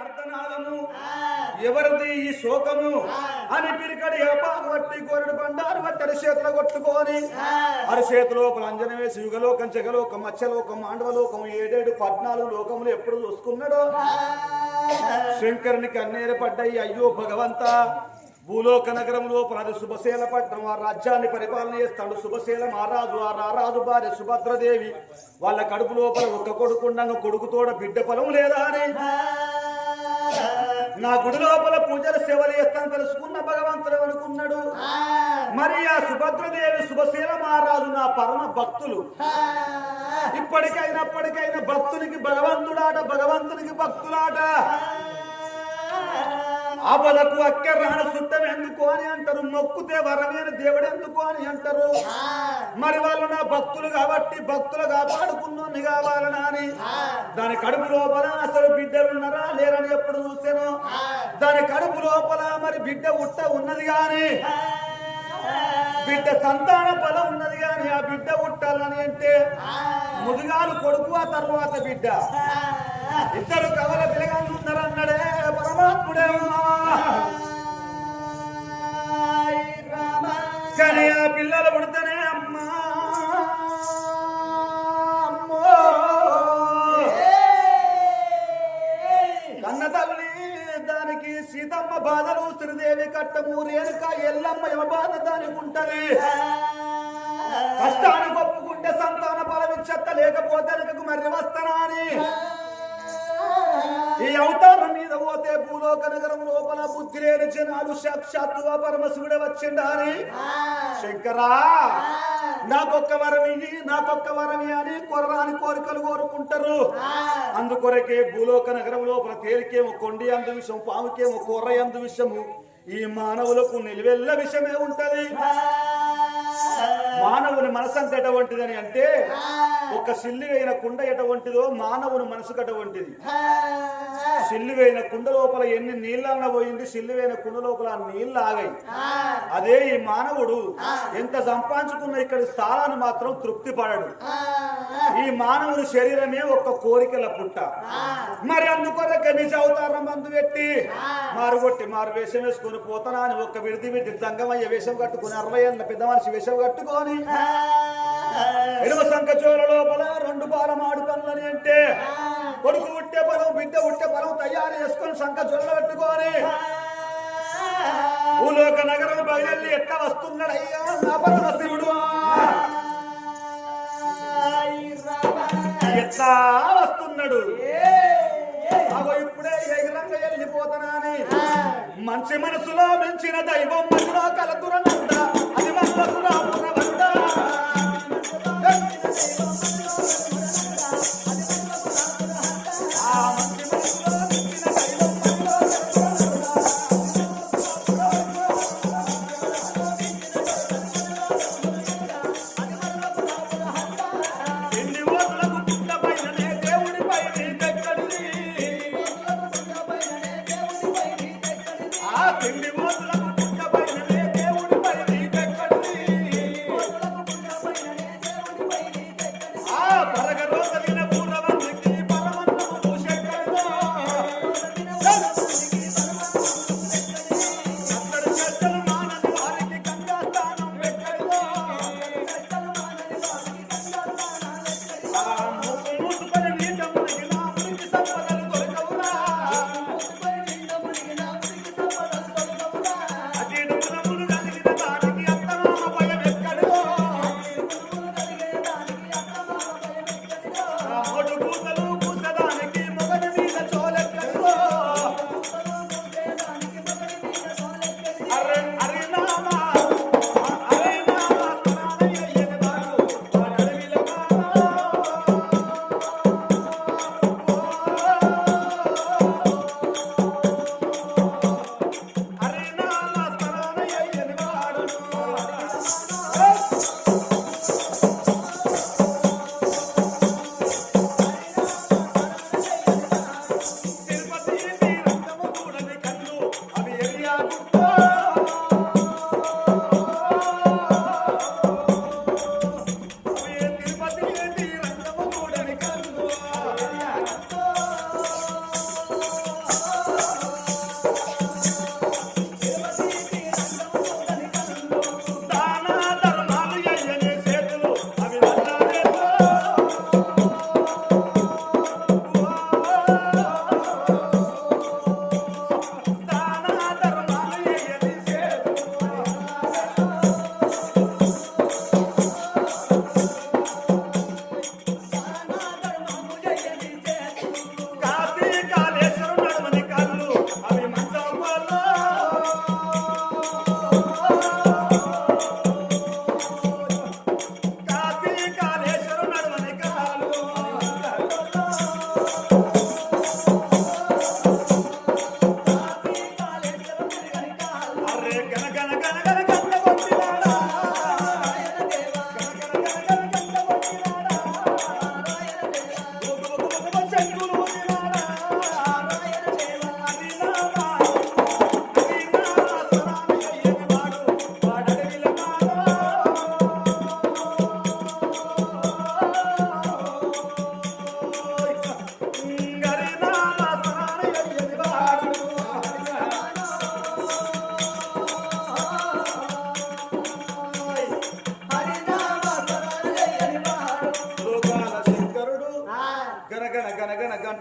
అర్ధనాదము. ఎవరిది ఈ శోకము? అని పిరికడి పట్టి కోరడు బండారు పట్టి అరిచేతులు కొట్టుకొని అరిచేతు లోపల అంజన వేసి యుగలోకం జగలోకం మత్స్యలోకం మాండవలోకం ఏడేడు పద్నాలుగు లోకములు ఎప్పుడు చూసుకున్నాడో? శంకరునికి అన్నేరు పడ్డాయి. అయ్యో భగవంత! భూలోక నగరం లోపల అది శుభశీల పట్టణం. ఆ రాజ్యాన్ని పరిపాలన చేస్తాడు శుభశీల మహారాజు. ఆ రారాజు భార్య సుభద్రదేవి. వాళ్ళ కడుపు లోపల ఒక్క కొడుకుండగా కొడుకుతోడ బిడ్డ పొలం లేదా అని? నా గుడి లోపల పూజలు సేవలు చేస్తాను తెలుసుకున్న భగవంతుడు అనుకున్నాడు. మరి ఆ సుభద్రదేవి శుభశీల మహారాజు నా పరమ భక్తులు. ఇప్పటికైనా అప్పటికైనా భక్తునికి భగవంతుడాట భగవంతునికి భక్తులాట. ఆపదకు అక్క రాన సుట్టం ఎందుకు అని అంటారు. మొక్కుతే వరమైన దేవుడు ఎందుకు అని అంటారు. మరి వాళ్ళు నా భక్తులు కాబట్టి భక్తులు కాపాడుకున్నోని కావాలని అని దాని కడుపు లోపల అసలు బిడ్డలు ఉన్నారా? లేరని ఎప్పుడు చూసాను దాని కడుపు లోపల మరి బిడ్డ ఉట్ట ఉన్నది గాని బిడ్డ సంతాన బలం ఉన్నది గాని ఆ బిడ్డ ఉట్టాలని అంటే ముదుగాలు కొడుకు ఆ తర్వాత బిడ్డ. ఇద్దరు కవల పిల్లగాళ్ళు ఉన్నారన్నాడే బాధలు శ్రీదేవి కట్టము రేణుక ఎల్లమ్మ ఎవ బాధ దానికి ఉంటది కష్టాన్ని ఒప్పుకుంటే సంతాన బలమిచ్చత్త లేకపోతే వెనుకకు మర్రి వస్తానా అని ఈ అవతారం మీద పోతే భూలోక నగరం లోపల బుద్ధి లేని జనాలు సాక్షాత్తుగా పరమశివుడే వచ్చిండారి శంకరా నాకొక్క వరం ఇది నాకొక్క వరం అని కొరరాని కోరికలు కోరుకుంటారు. అందుకొరకే భూలోక నగరం లోపల తేలికేమో కొండి అందు విషయం పాముకేమో కొర్ర అందు విషయము ఈ మానవులకు నిలువెల్ల విషయమే ఉంటది. మానవుని మనసంత అంత ఎటువంటిదని అంటే ఒక సిల్లివైన కుండ ఎటువంటిదో మానవుని మనసుకు అటువంటిది. సిల్లివైన కుండ లోపల ఎన్ని నీళ్ళన్న పోయింది సిల్లివైన కుండ లోపల నీళ్ళు ఆగాయి. అదే ఈ మానవుడు ఎంత సంపాదించుకున్న ఇక్కడ స్థానాన్ని మాత్రం తృప్తి పడడు ఈ మానవుని శరీరమే ఒక కోరికల పుట్ట. మరి అందుకొరక నిజ అవతారం మందు పెట్టి మారుగొట్టి మారు వేషం వేసుకొని పోతానా అని ఒక విడిది విడిది జంగమయ్య వేషం కట్టుకుని అరవై ఏళ్ళ పెద్ద మనిషి వేషం కట్టుకొని ఎడమ సంఖ చోర లోపల రెండు బాలం ఆడు పనులని అంటే కొడుకు ఉట్టే బలం బిడ్డ ఉట్టే బలం తయారు చేసుకొని సంఖ చొరలు కట్టుకొని భూలోక నగరం బయలు ఎట్లా వస్తున్నాడు అయ్యా నా పరమశివుడు. ఎట్లా వస్తున్నాడు? అగో ఇప్పుడే ఎగిరంగా వెళ్ళిపోతానని మంచి మనసులో మించిన దైవం మనలో కలదురనంట అది మనసులో పునవంట ఆ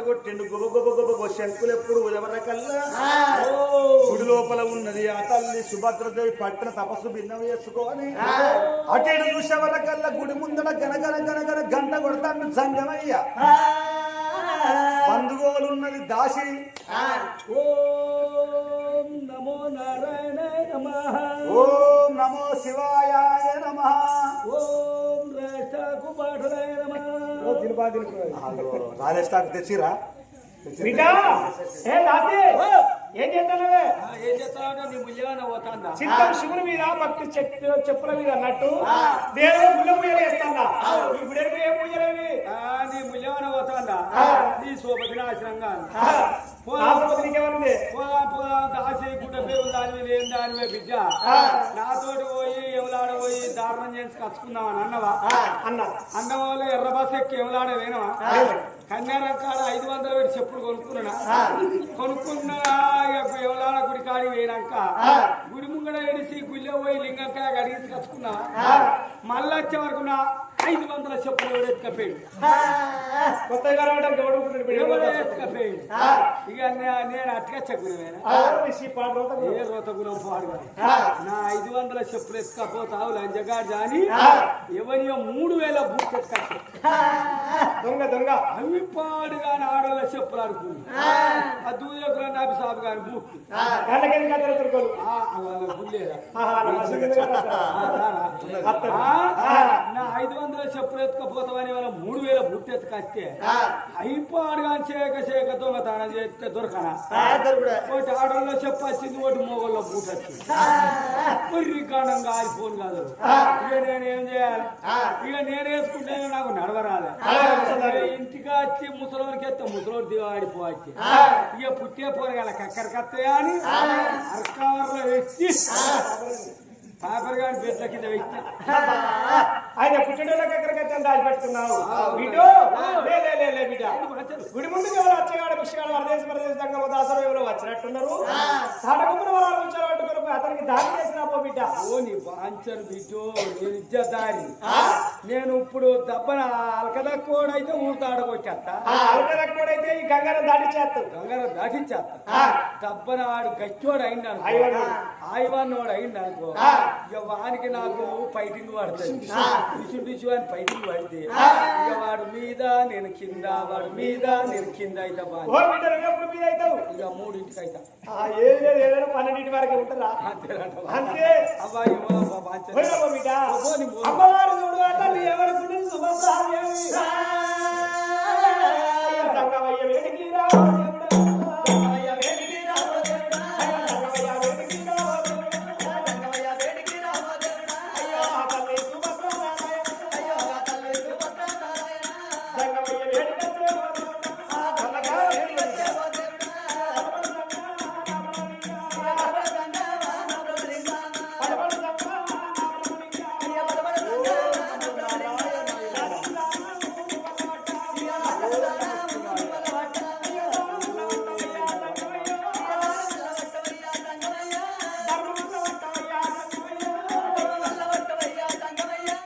కొట్టిండు గొబ గొబ గొబ గొబ శంకులు ఎప్పుడు ఎవరకల్లా గుడి లోపల ఉన్నది ఆ తల్లి సుభద్రదేవి పట్టిన తపస్సు భిన్నం చేసుకొని అటు ఇటు చూసేవరకల్లా గుడి ముందర గనగన గనగన గంట కొడతాను జంగమయ్య. బంధుగోలు ఉన్నది దాసి. ఓం నమో నారాయణ నమః. ఓం నమో శివాయ నమ. ఓం రాష్ట్రకు పాఠరాయ నమః. రాజస్థాన్ తెచ్చిరా? బిడ్డ ఏ ఏం ఏం నీ పోతాందా? చిత్తం శివుని మీద భక్తి చెప్పు చెప్పుల మీద అన్నట్టు దేవుడు గుళ్ళ పూజలు చేస్తాడా? ఇప్పుడు ఏ ఆ, నీ ముల్యగానే పోతాందా? నీ శోభతి నాశనంగా పోదా. పోదా దాసి గుడ్డ పేరు దాని ఏం దానివే బిడ్డ. నాతోటి పోయి చేసి కచ్చుకుందామని అన్నవా? అన్న అన్న వాళ్ళు ఎర్ర బస్ ఎక్కి ఎవలాడ వేనవా కన్యారం కాడ ఐదు వందలు పెట్టి చెప్పులు కొనుక్కున్నా కొనుక్కున్నా ఎవలాడ గుడి కాడి పోయినాక గుడి ముంగడ ఎడిసి గుళ్ళో పోయి లింగంకాయ అడిగి కచ్చుకున్నా మళ్ళీ వచ్చే వరకు నా ఐదు వందల చెప్పులు ఎవడు ఎత్తుకపోయాడు? కొత్తగా రావడానికి ఎవడు ఎత్తుకపోయాడు? ఇక నే- నేను అట్టుగా పాడు నా ఐదు వందల చెప్పులు ఎత్తుకపోతావు లంజగాడు అని? ఎవరియో మూడు వేల బూట్ ఎత్తుకొచ్చాడు దొంగ అవి పాడుగా ఆడోళ్ళ చెప్పులు ఆడుకుంది ఆ. నాపి గారి కళ్ళకెళ్ళి నా ఐదు వందల చెప్పులు ఎత్తుకపోతామని వాళ్ళ మూడు వేల బుట్టు ఎత్తుకొస్తే అయిపోడుగా చేక చేక దొంగతనం చేస్తే దొరకనా? ఒకటి చెప్పు వచ్చింది ఒకటి మొగోళ్ళ బూట్ వచ్చింది. కాండం కాలిపోను కాదు. ఇక నేనేం చేయాలి? ఇక నేను వేసుకుంటే నాకు నడవరాలే ఇంటికి వచ్చి ముసలోనికి ఎత్తే ముసలోడు దివాడిపోవచ్చు ఇక పుట్టే పోరగాల కక్కరికత్తయా అని? అరకారులో పాపర్ గారి బెట్ల కింద వెచ్చిన ఆయన పుట్టడంలోకి ఎక్కడికైతే పెట్టుకున్నావు బిడ్డు లే లే లే లే బిడ్డ. గుడి ముందుకు ఎవరు వచ్చగాడు విషయాలు వరదేశ వరదేశ సంఘం దాసరు ఎవరు వచ్చినట్టున్నారు? వరాలు ఉంచారు పట్టుకొని అతనికి దాడి చేసినా పో బిడ్డ. ఓ నీ బాంచరు బిడ్డో నేను ఇజ్జదారి నేను ఇప్పుడు దబ్బన అలకదక్కోడైతే ఊరితో ఆడకొచ్చేస్తా అయితే ఈ గంగారం దాడి చేస్తావు గంగర దాటిచ్చేస్తా దబ్బన ఆడు గచ్చోడు ఐవన్నోడు. ఆయివాన్నోడు అయింది అనుకో ఇక వానికి నాకు ఫైటింగ్ పడుతుంది. డిసు డిసు అని ఫైటింగ్ పడితే ఇక వాడు మీద నేను కింద వాడు మీద నేను కింద అయితే ఇక మూడింటికి అయితే. పన్నెండింటి వరకు ఉంటారా? అంతే. అబ్బాయి. అమ్మవారు చూడు ఎవరు